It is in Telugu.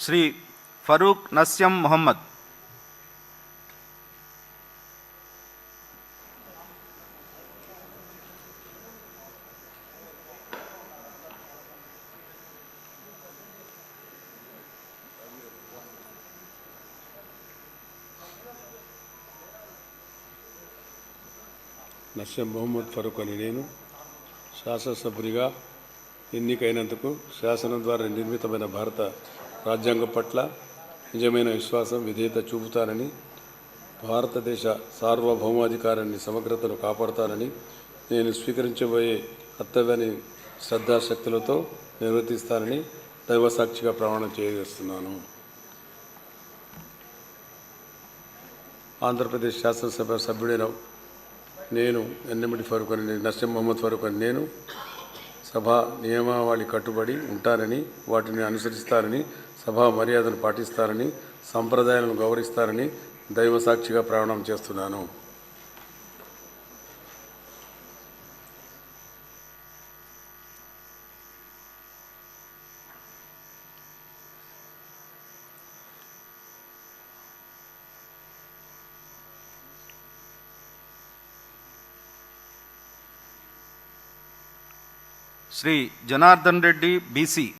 శ్రీ ఫరూక్ నస్యం మొహమ్మద్. నస్యం మొహమ్మద్ ఫరూక్ అని నేను. శాసనసభ్యుడిగా ఎన్నికైనందుకు శాసనం ద్వారా నిర్మితమైన భారత రాజ్యాంగం పట్ల నిజమైన విశ్వాసం విధేయత చూపుతానని భారతదేశ సార్వభౌమాధికారాన్ని సమగ్రతను కాపాడుతానని నేను స్వీకరించబోయే కర్తవ్యాన్ని శ్రద్ధాశక్తులతో నిర్వర్తిస్తానని దైవసాక్షిగా ప్రమాణం చేయజేస్తున్నాను ఆంధ్రప్రదేశ్ శాసనసభ సభ్యుడైన నేను ఎన్నమిటి ఫరూక్ అని నస్యం మహమ్మద్ ఫరూక్ అని నేను సభ నియమావళి కట్టుబడి ఉంటానని వాటిని అనుసరిస్తానని సభా మర్యాదను పాటిస్తారని సంప్రదాయాలను గౌరవిస్తారని దైవ సాక్షిగా ప్రమాణం చేస్తున్నాను. శ్రీ జనార్దన్ రెడ్డి బీసీ